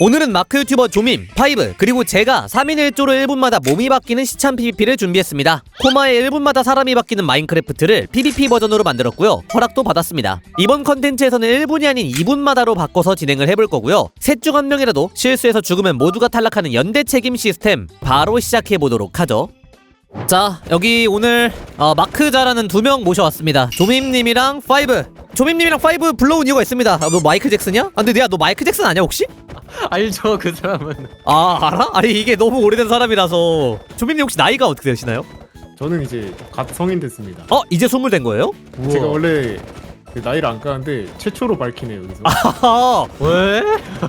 오늘은 마크 유튜버 조밈, 파이브, 그리고 제가 3인 1조로 1분마다 몸이 바뀌는 시참 PVP를 준비했습니다. 코마에 1분마다 사람이 바뀌는 마인크래프트를 PVP 버전으로 만들었고요. 허락도 받았습니다. 이번 컨텐츠에서는 1분이 아닌 2분마다로 바꿔서 진행을 해볼 거고요. 셋 중 한 명이라도 실수해서 죽으면 모두가 탈락하는 연대 책임 시스템 바로 시작해 보도록 하죠. 자 여기 오늘 어, 마크자라는 두 명 모셔왔습니다 조밈님이랑 파이브 조밈님이랑 파이브 불러온 이유가 있습니다 아, 너 마이클 잭슨이야? 아 근데 내가 너 마이클 잭슨 아니야 혹시? 알죠 그 사람은 아 알아? 아니 이게 너무 오래된 사람이라서 조민님 혹시 나이가 어떻게 되시나요? 저는 이제 갓 성인 됐습니다. 어 이제 스물 된 거예요? 제가 원래 그 나이를 안 까는데 최초로 밝히네요 여기서. 아 왜?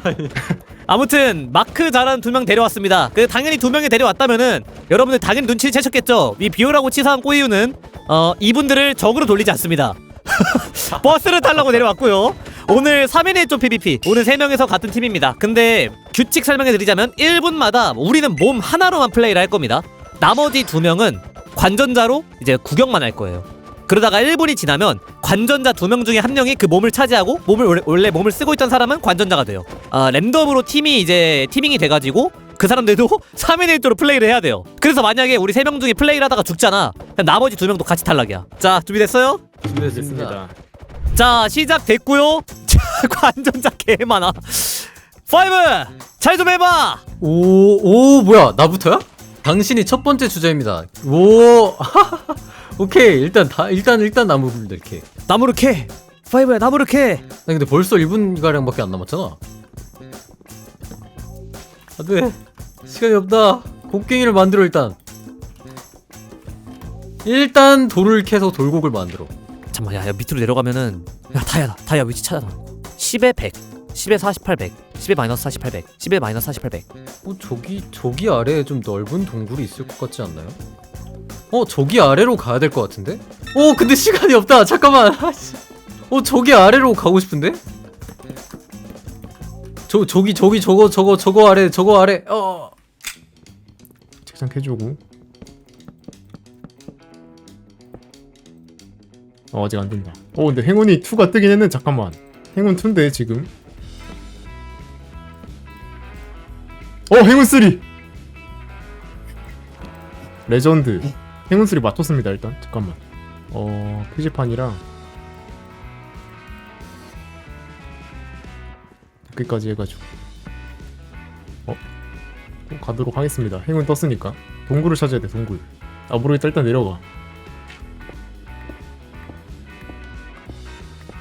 아무튼 마크 잘한 두 명 데려왔습니다. 그 당연히 두 명이 데려왔다면은 여러분들 당연히 눈치를 채셨겠죠? 이 비오라고 치사한 꼬이유는 어 이분들을 적으로 돌리지 않습니다. 버스를 타려고 내려왔고요. 오늘 3인 1조 PVP 오늘 3명에서 같은 팀입니다. 근데 규칙 설명해 드리자면 1분마다 우리는 몸 하나로만 플레이를 할 겁니다. 나머지 두 명은 관전자로 이제 구경만 할 거예요 그러다가 1분이 지나면 관전자 두 명 중에 한 명이 그 몸을 차지하고 몸을 원래, 원래 몸을 쓰고 있던 사람은 관전자가 돼요. 아, 랜덤으로 팀이 이제 티밍이 돼가지고 그 사람들도 3인 1조로 플레이를 해야 돼요. 그래서 만약에 우리 세 명 중에 플레이를 하다가 죽잖아. 그럼 나머지 두 명도 같이 탈락이야. 자, 준비됐어요? 준비했습니다 자, 시작됐고요. 자, 관전자 개 많아. 파이브! 잘 좀 해봐! 오, 오 뭐야 나부터야? 당신이 첫 번째 주자입니다 오 오케이 일단 다 일단 일단 나무를 이렇게 나무를 캐! 파이브야, 나무를 캐! 나 근데 벌써 1분 가량밖에 안 남았잖아 안돼 시간이 없다 곡괭이를 만들어 일단 일단 돌을 캐서 돌곡을 만들어 잠깐만, 야, 야, 밑으로 내려가면은. 야, 다야, 다야, 위치 찾아놔. 10에 100. 10에 48, 100. 10에 마이너스 48, 100. 10에 마이너스 48, 100. 어 저기 저기 아래에 좀 넓은 동굴이 있을 것 같지 않나요? 어 저기 아래로 가야 될 것 같은데? 어 근데 시간이 없다 잠깐만. 어 저기 아래로 가고 싶은데? 저 저기 저기 저거 저거 저거 아래 저거 아래 어 책장 캐주고. 어 아직 안 된다. 어 근데 행운이 2가 뜨긴 했네. 잠깐만. 행운 2인데 지금. 어 행운 3. 레전드. 행운 3 맞췄습니다 일단. 잠깐만. 어 표지판이랑 여기까지 해가지고. 어 가도록 하겠습니다. 행운 떴으니까. 동굴을 찾아야 돼, 동굴. 아, 모르겠다. 일단 내려가.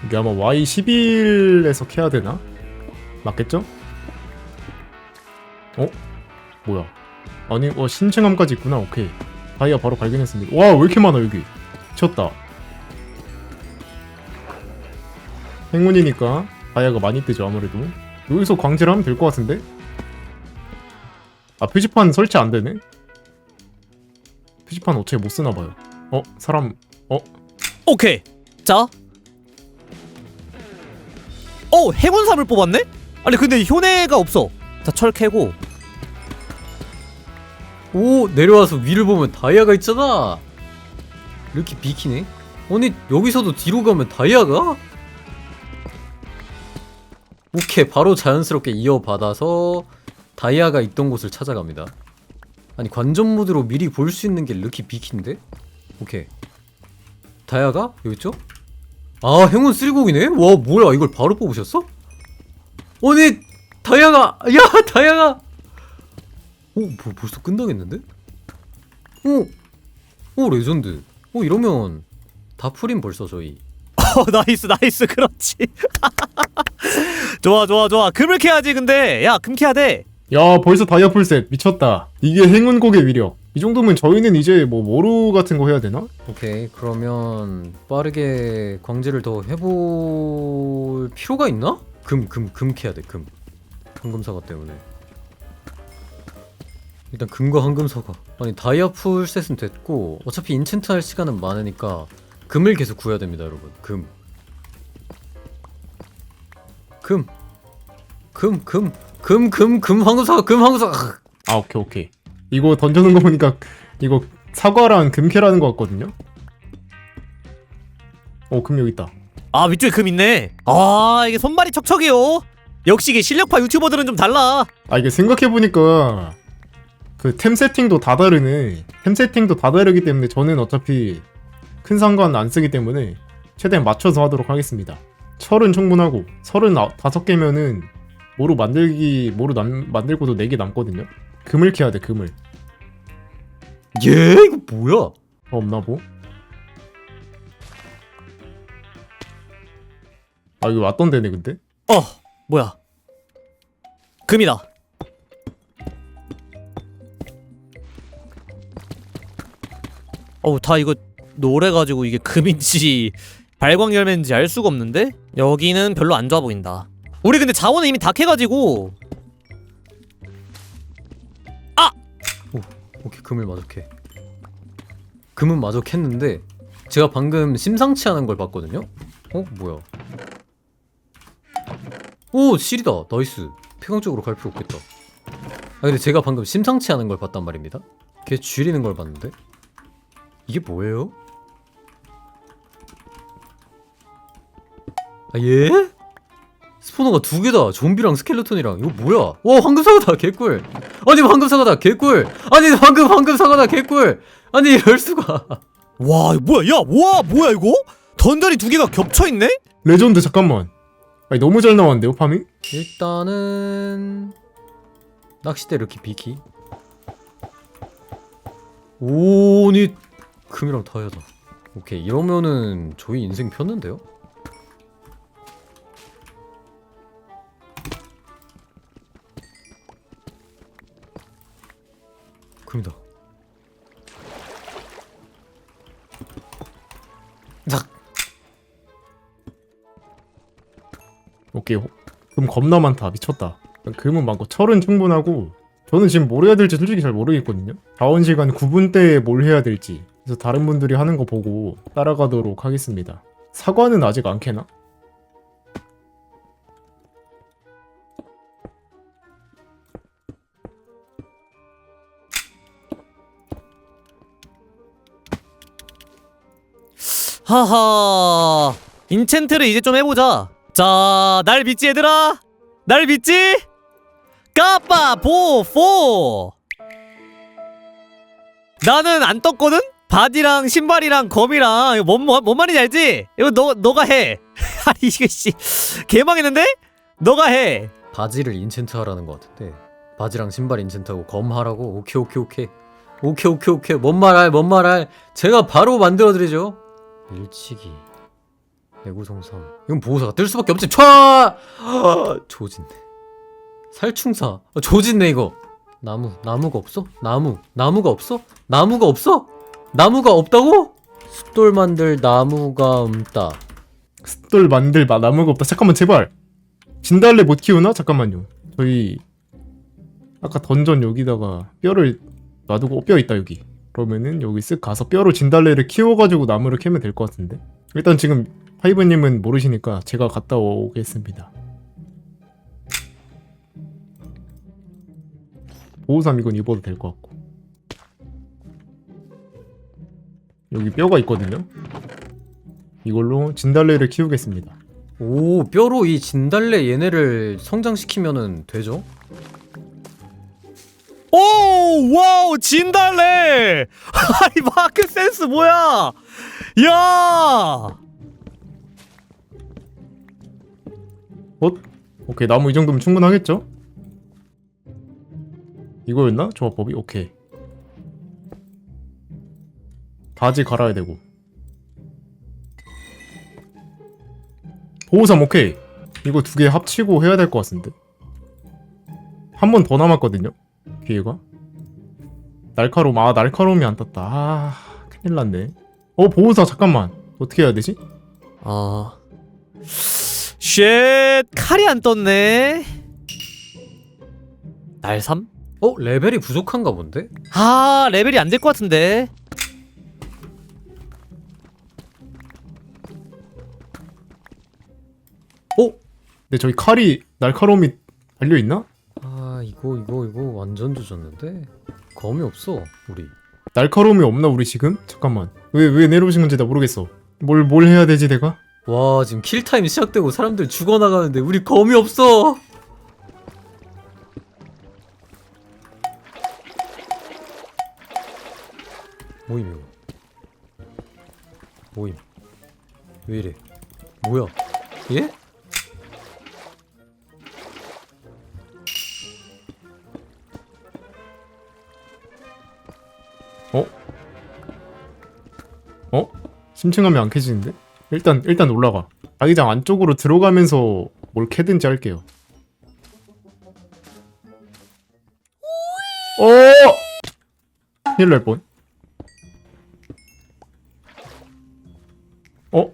이게 아마 Y11에서 캐야 되나? 맞겠죠? 어? 뭐야? 아니, 어, 신층함까지 있구나. 오케이. 다이아 바로 발견했습니다. 와, 왜 이렇게 많아, 여기. 미쳤다. 행운이니까 다이아가 많이 뜨죠, 아무래도. 여기서 광질을 하면 될 것 같은데? 아 표지판 설치 안 되네? 표지판 어차피 못 쓰나 봐요. 어 사람 오케이. 자. 어, 해군삼을 뽑았네? 아니, 근데 효내가 없어. 자, 철 캐고. 오 내려와서 위를 보면 다이아가 있잖아 이렇게 비키네 아니 여기서도 뒤로 가면 다이아가? 오케이 바로 자연스럽게 이어받아서 다이아가 있던 곳을 찾아갑니다 아니 관전 모드로 미리 볼 수 있는 게 르키 비키인데? 오케이 다이아가? 여기 있죠? 아 행운 쓸곡이네? 와 뭐야 이걸 바로 뽑으셨어? 아니 다이아가 야 다이아가 오, 뭐 벌써 끝나겠는데? 오, 오 레전드. 오 이러면 다 풀임 벌써 저희. 어, 나이스, 나이스. 그렇지. 좋아, 좋아, 좋아. 금을 캐야지, 근데. 야, 금 캐야 돼. 야 벌써 다이아 풀셋 미쳤다. 이게 행운곡의 위력. 이 정도면 저희는 이제 뭐 모루 같은 거 해야 되나? 오케이 그러면 빠르게 광질을 더 해볼 필요가 있나? 금, 금, 금 캐야 돼 금. 황금사과 때문에. 일단 금과 황금사과. 아니 다이아 풀셋은 됐고 어차피 인챈트 할 시간은 많으니까 금을 계속 구해야 됩니다 여러분. 금. 금. 금, 금, 금, 금, 금, 황금사과, 금, 황금사과. 아 오케이 오케이. 이거 던져놓은 거 보니까 이거 사과랑 금캐라는 거 같거든요. 어금 여기 있다. 아, 위쪽에 금 있네. 아, 이게 손발이 척척이요. 역시 이게 실력파 유튜버들은 좀 달라. 아 이게 생각해보니까 그 템 세팅도 다 다르네 템 세팅도 다 다르기 때문에 저는 어차피 큰 상관 안 쓰기 때문에 최대한 맞춰서 하도록 하겠습니다 철은 충분하고 서른 아- 다섯 개면은 모루 만들기 모루 남, 만들고도 네개 남거든요 금을 캐야 돼 금을 얘 이거 뭐야? 어, 없나 보? 아 이거 왔던 데네 근데? 어, 뭐야? 금이다. 어우, 다 이거 노래가지고 이게 금인지 발광 열매인지 알 수가 없는데? 여기는 별로 안 좋아 보인다. 우리 근데 자원은 이미 다 캐가지고 오케이 금을 마저 캐. 금은 마저 캤는데 제가 방금 심상치 않은 걸 봤거든요. 어 뭐야? 오 실이다 나이스. 폐광 쪽으로 갈 필요 없겠다. 아 근데 제가 방금 심상치 않은 걸 봤단 말입니다. 걔 쥐리는 걸 봤는데 이게 뭐예요? 아 예? 스포너가 두 개다. 좀비랑 스켈레톤이랑 이거 뭐야? 와 황금 사과다 개꿀. 아니 황금 사과다 개꿀. 아니 황금 황금 사과다 개꿀. 아니 이럴 수가. 와, 뭐야? 야, 와, 뭐야 이거? 던전이 두 개가 겹쳐 있네? 레전드 잠깐만 아니 너무 잘 나왔는데요 파밍? 일단은 낚싯대 이렇게 비키. 오니 금이랑 다이아다. 오케이 이러면은 저희 인생 폈는데요? 금이다. 작. 오케이 호- 금 겁나 많다 미쳤다 금은 많고 철은 충분하고 저는 지금 뭘 해야 될지 솔직히 잘 모르겠거든요 자원 시간 9분 때에 뭘 해야 될지 그래서 다른 분들이 하는 거 보고 따라가도록 하겠습니다. 사과는 아직 안 캐나? 하하. 인챈트를 이제 좀 해보자. 자 날 믿지 얘들아? 날 믿지? 까빠 보포. 나는 안 떴거든 바디랑 신발이랑 검이랑 이거 뭔, 뭔, 뭔 말인지 알지? 이거 너 너가 해. 아니 이거 씨 개망했는데? 너가 해. 바지를 인챈트 하라는 것 같은데. 바지랑 신발 인챈트하고 검 하라고? 오케이 오케이 오케이. 오케이 오케이 오케이. 뭔 말할 뭔 말할? 제가 바로 만들어드리죠. 밀치기. 내구성삼 이건 보호사가 뜰 수밖에 없지. 촤! 아, 조진네 살충사. 아, 조진네 이거. 나무 나무가 없어? 나무. 나무가 없어? 나무가 없어 나무가 없다고? 숫돌 만들 나무가 없다. 숫돌 만들 마 나무가 없다. 잠깐만 제발. 진달래 못 키우나? 잠깐만요. 저희 아까 던전 여기다가 뼈를 놔두고 뼈 있다 여기. 그러면은 여기 쓱 가서 뼈로 진달래를 키워가지고 나무를 캐면 될 것 같은데? 일단 지금 파이브님은 모르시니까 제가 갔다 오겠습니다. 보호삼 이건 입어도 될 것 같고 여기 뼈가 있거든요 이걸로 진달래를 키우겠습니다 오 뼈로 이 진달래 얘네를 성장시키면은 되죠? 오 와우 진달래 아니 마크 센스 뭐야 야 어? 오케이 나무 이 정도면 충분하겠죠? 이거였나? 조합법이? 오케이 바지 갈아야 되고 보호삼 오케이 이거 두 개 합치고 해야 될 것 같은데 한 번 더 남았거든요 기회가 날카로움 아 날카로움이 안 떴다 아 큰일 났네 어 보호사 잠깐만 어떻게 해야 되지? 아. 쉣, 칼이 안 떴네. 날삼? 어 레벨이 부족한가 본데? 아, 레벨이 안 될 것 같은데. 근데 저기 칼이 날카로움이 알려 있나? 아 이거 이거 이거 완전 조졌는데 검이 없어 우리 날카로움이 없나 우리 지금? 잠깐만 왜 왜 내려오신 건지 나 모르겠어. 뭘 뭘 해야 되지 내가? 와 지금 킬타임 시작되고 사람들 죽어나가는데 우리 검이 없어 모임 이거 모임 왜 이래 뭐야 예? 심층하면 안 캐지는데? 일단 일단 올라가. 자기장 안쪽으로 들어가면서 뭘 캐든지 할게요. 어! 큰일 날 뻔. 어?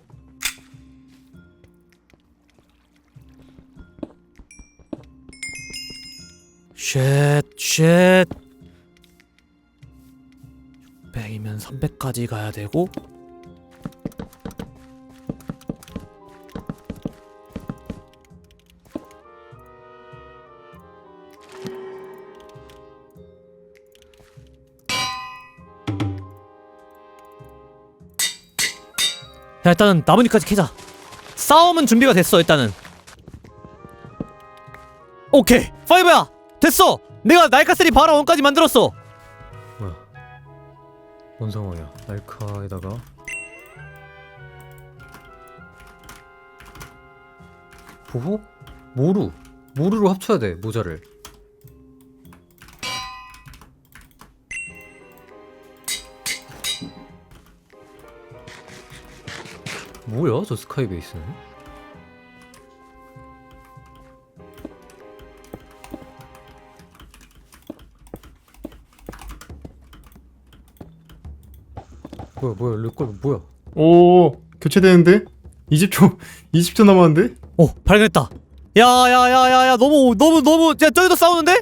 쉣, 쉣. 600이면 300까지 가야 되고. 자, 일단은 나뭇잎까지 캐자. 싸움은 준비가 됐어, 일단은. 오케이, 파이브야, 됐어. 내가 날카스리 바라 원까지 만들었어. 뭐야 뭔 상황이야 알카에다가 보호? 모루 모루로 합쳐야 돼 모자를 뭐야 저 스카이 베이스는? 뭐야 뭐야 르꼴 뭐야 오 교체되는데? 20초 20초 남았는데? 오, 발견했다. 야, 야, 야, 야, 야, 너무, 너무, 너무, 야, 저기도 싸우는데?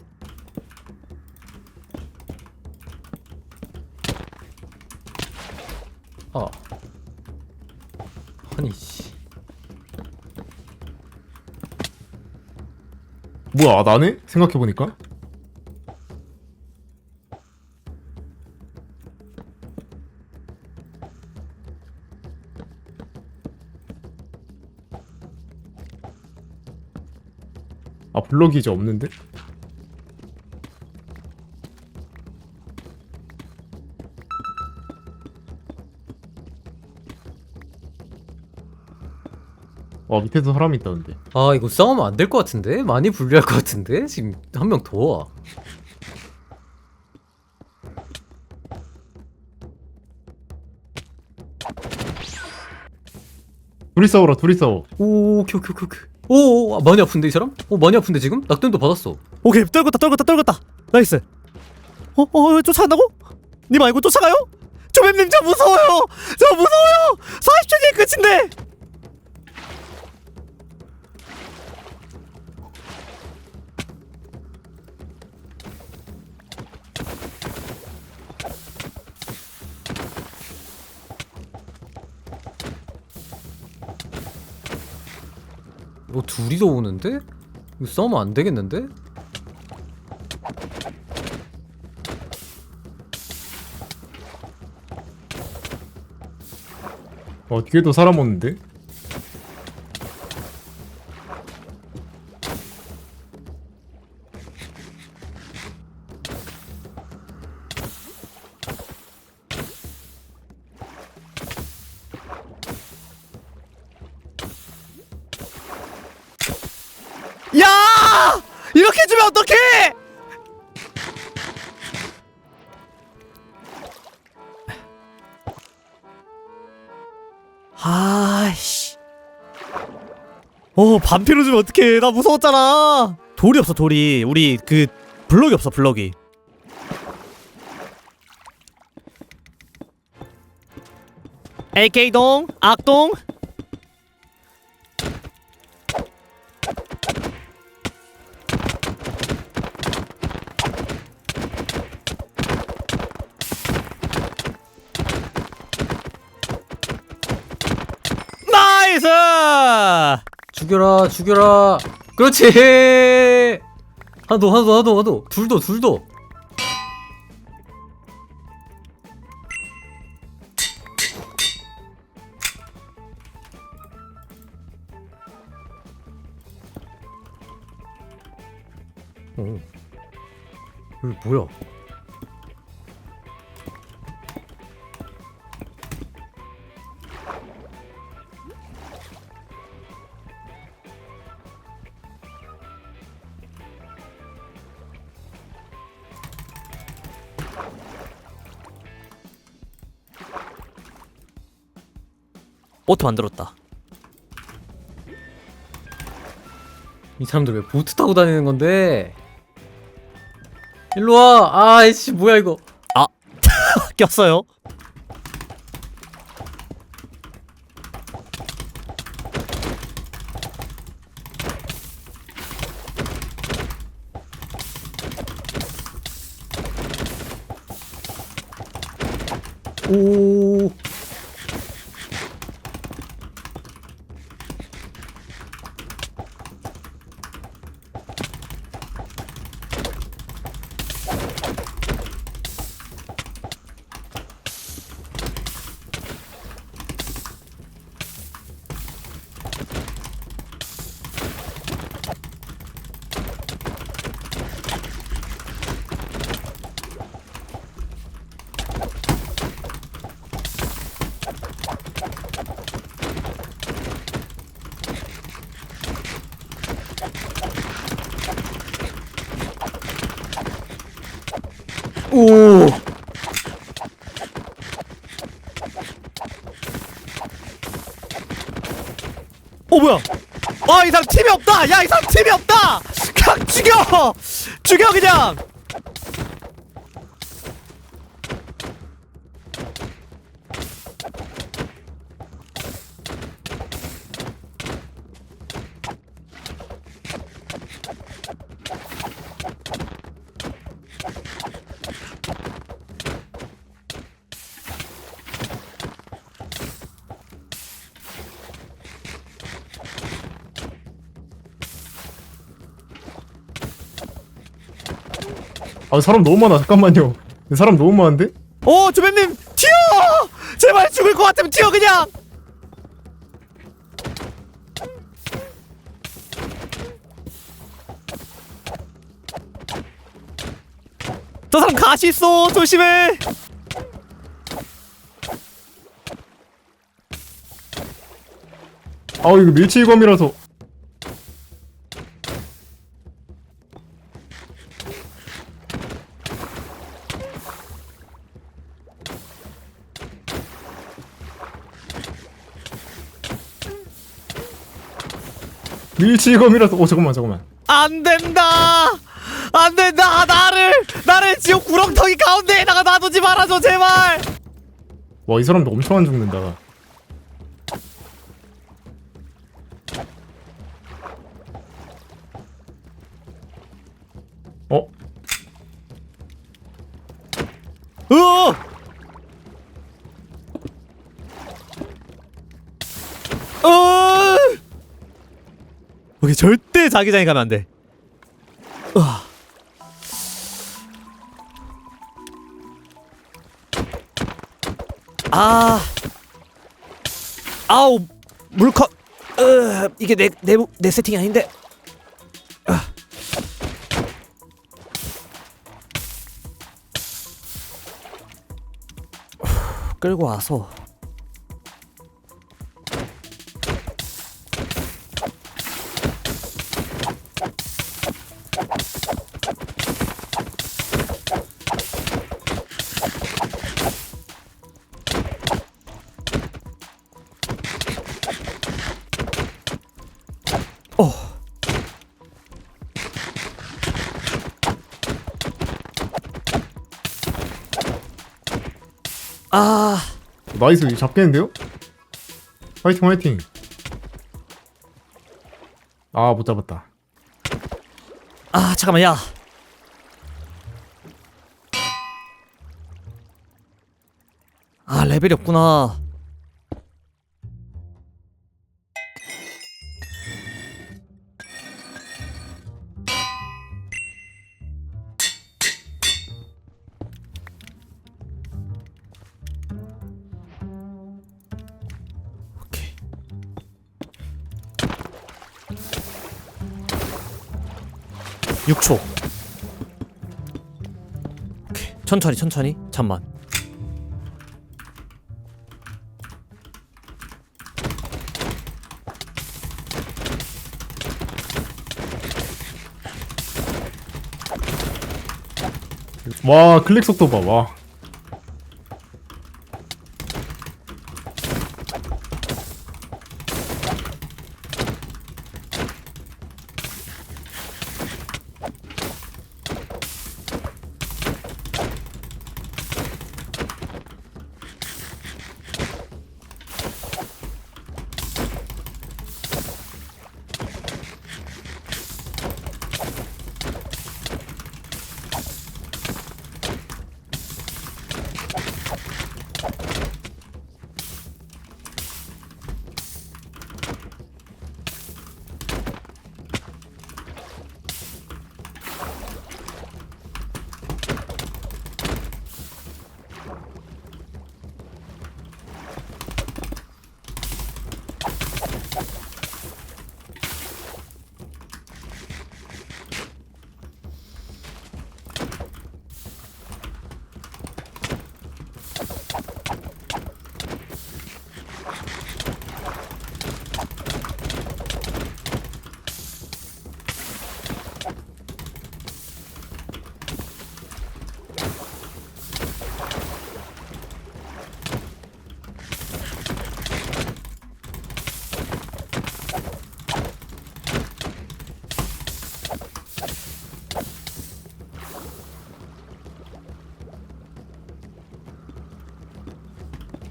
뭐야 아, 나네? 생각해보니까 아 블럭이 이제 없는데? 와 밑에도 사람이 있다는데 아 이거 싸우면 안 될 것 같은데 많이 불리할 것 같은데 지금 한 명 더 와. 둘이 싸워라 둘이 싸워 오 오케이 오케이 오케이 오케이. 오, 오 아, 많이 아픈데 이 사람? 오 많이 아픈데 지금? 낙den도 받았어. 오케이, 떨궜다, 떨궜다, 떨궜다. 나이스. 어, 어, 쫓아간다고? 님 말고 쫓아가요? 조맵님 저 무서워요. 저 무서워요. 40초 뒤에 끝인데. 이거 둘이서 오는데? 이거 싸우면 안 되겠는데? 어 뒤에도 사람 오는데? 반피로 주면 어떡해. 나 무서웠잖아. 돌이 없어, 돌이. 우리 그 블럭이 없어, 블럭이. AK동, 악동. 죽여라 죽여라. 그렇지. 하나 더 하나 더. 둘더 둘더. 어. 여기 뭐야? 보트 만들었다. 이 사람들 왜 보트 타고 다니는 건데? 일로 와. 아이씨 뭐야 이거. 꼈어요. 오. 오. 어 뭐야? 아이 사람 팀이 없다. 야 이 사람 팀이 없다. 그냥 죽여. 죽여 그냥. 아 사람 너무 많아 잠깐만요 사람 너무 많은데? 오 조배님 튀어. 제발 죽을 것 같으면 튀어 그냥. 저 사람 가시 있어 조심해. 아 이거 밀치검이라서 밀치검이라서 오 잠깐만 잠깐만 안 된다. 안 된다. 나를 나를 지옥 구렁텅이 가운데에다가 놔두지 말아줘 제발. 와 이 사람도 엄청 안 죽는다 절대 자기장에 가면 안 돼. 으아. 아, 아우 물컷. 으, 이게 내 내 내 세팅이 아닌데. 아. 끌고 와서 아. 나이스 이거 잡겠는데요? 화이팅 화이팅 아 못 잡았다 아 잠깐만 야. 아 레벨이 없구나. 천천히 천천히. 잠만. 와 클릭 속도 봐와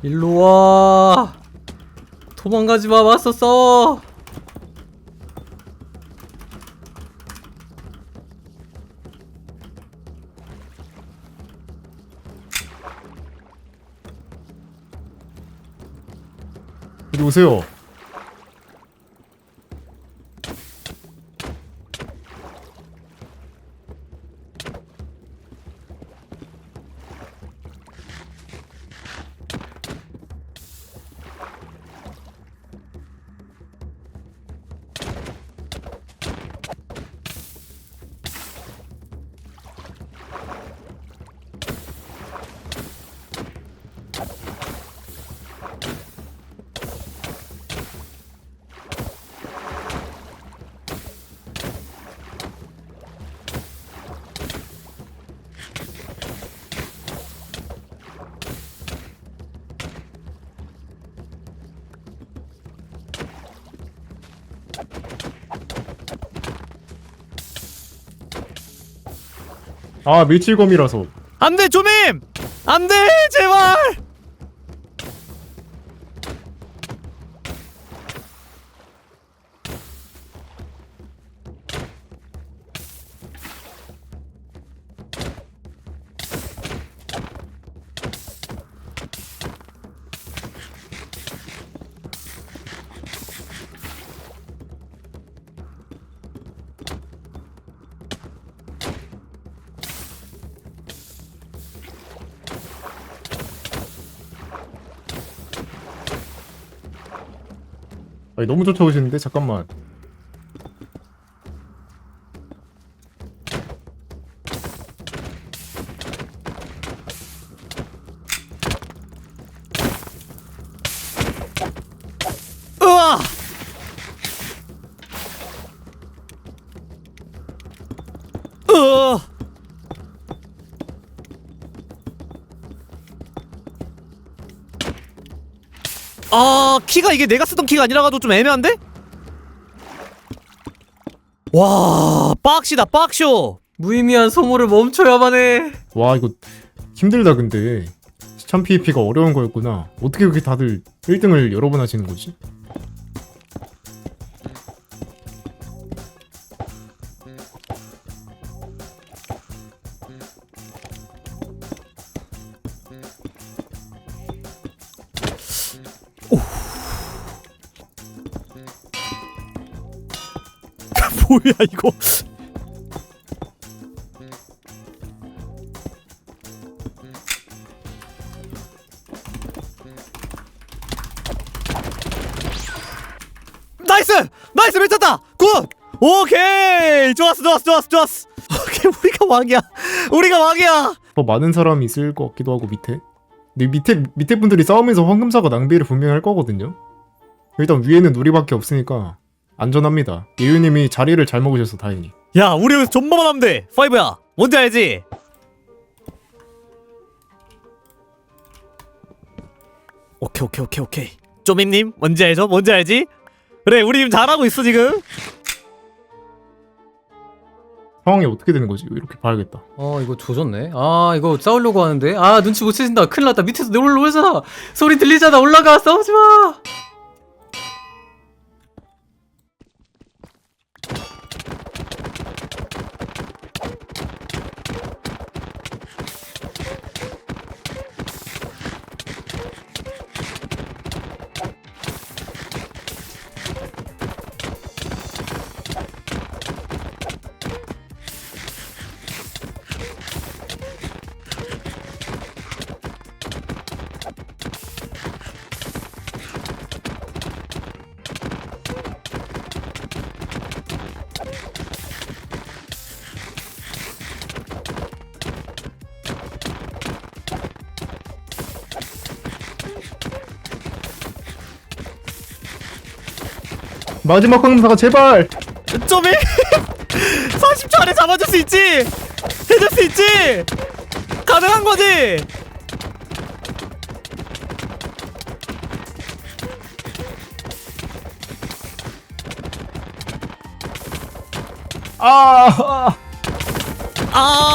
일로 와. 도망가지 마. 왔었어. 오세요. 아 밀칠검이라서. 안돼 조밈 안돼 제발 아니 너무 쫓아오시는데 잠깐만. 키가 이게 내가 쓰던 키가 아니라가지고 좀 애매한데? 와 빡시다 빡쇼 무의미한 소모를 멈춰야만 해. 와 이거 힘들다 근데 시참 PVP가 어려운 거였구나. 어떻게 그렇게 다들 1등을 여러 번 하시는 거지? 뭐야 이거? 나이스! 나이스 미쳤다! 굿! 오케이! 좋았어 좋았어 좋았어 좋았어. 오케이 우리가 왕이야. 우리가 왕이야. 더 많은 사람이 있을 것 같기도 하고 밑에. 근데 밑에 밑에 분들이 싸우면서 황금사가 낭비를 분명히 할 거거든요. 일단 위에는 우리밖에 없으니까 안전합니다. 예유님이 자리를 잘 먹으셔서 다행히. 야 우리 여기서 존버만 하면 돼 파이브야 뭔지 알지 오케이 오케이 오케이 오케이 쪼밈님 뭔지 알죠 뭔지 알지 그래 우리 지금 잘하고 있어 지금 상황이 어떻게 되는 거지? 이렇게 봐야겠다. 어 이거 조졌네. 아 이거 싸우려고 하는데. 아 눈치 못 채신다. 큰일 났다. 밑에서 내 올라오잖아. 소리 들리잖아. 올라가 싸우지 마. 마지막 황금사가 제발! 쪼밈 30초 안에 잡아줄 수 있지 해줄 수 있지 가능한 거지 아! 아. 아, 아!